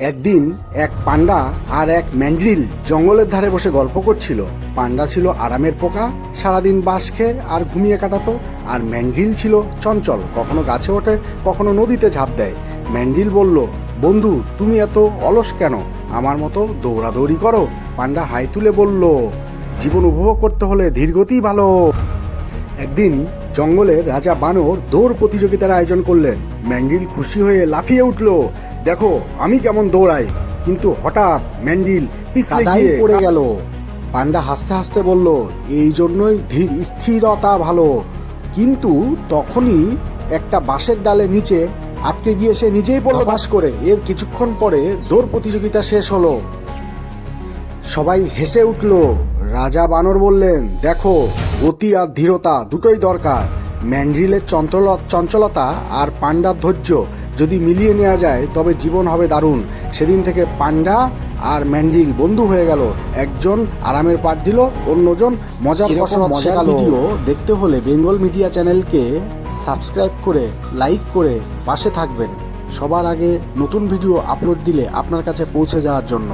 একদিন এক পান্ডা আর এক ম্যান্ড্রিল জঙ্গলের ধারে বসে গল্প করছিল। পান্ডা ছিল আরামের পোকা, সারাদিন বাঁশ খেয়ে আর ঘুমিয়ে কাটাতো, আর ম্যান্ড্রিল ছিল চঞ্চল, কখনো গাছে ওঠে, কখনো নদীতে ঝাঁপ দেয়। ম্যান্ড্রিল বলল, বন্ধু, তুমি এত অলস কেন? আমার মতো দৌড়াদৌড়ি করো? পান্ডা হাই তুলে বলল, জীবন উপভোগ করতে হলে ধীরগতিই ভালো। একদিন জঙ্গলে রাজা বানর দৌড় প্রতিযোগিতার আয়োজন করলেন। ম্যান্ডিল খুশি হয়ে লাফিয়ে উঠল। দেখো আমি কেমন দৌড়াই। কিন্তু হঠাৎ ম্যান্ডিল পড়ে গেল। পান্ডা হাসতে হাসতে বলল এই জন্যই ধীর স্থিরতা ভালো। কিন্তু তখনই একটা বাঁশের ডালে নিচে আটকে গিয়ে সে নিজেই পড়ল বাস করে। এর কিছুক্ষণ পরে দৌড় প্রতিযোগিতা শেষ হলো। সবাই হেসে উঠল রাজা বানর বললেন দেখো গতি আর ধীরতা দুটোই দরকার। ম্যান্ড্রিলের চঞ্চল চঞ্চলতা আর পাণ্ডার ধৈর্য যদি মিলিয়ে নেওয়া যায় তবে জীবন হবে দারুণ। সেদিন থেকে পাণ্ডা আর ম্যান্ড্রিল বন্ধু হয়ে গেল। একজন আরামের পাঠ দিল অন্যজন মজার কসরত মজার শেখালো। দেখতে হলে বেঙ্গল মিডিয়া চ্যানেলকে সাবস্ক্রাইব করে লাইক করে পাশে থাকবেন। সবার আগে নতুন ভিডিও আপলোড দিলে আপনার কাছে পৌঁছে যাওয়ার জন্য।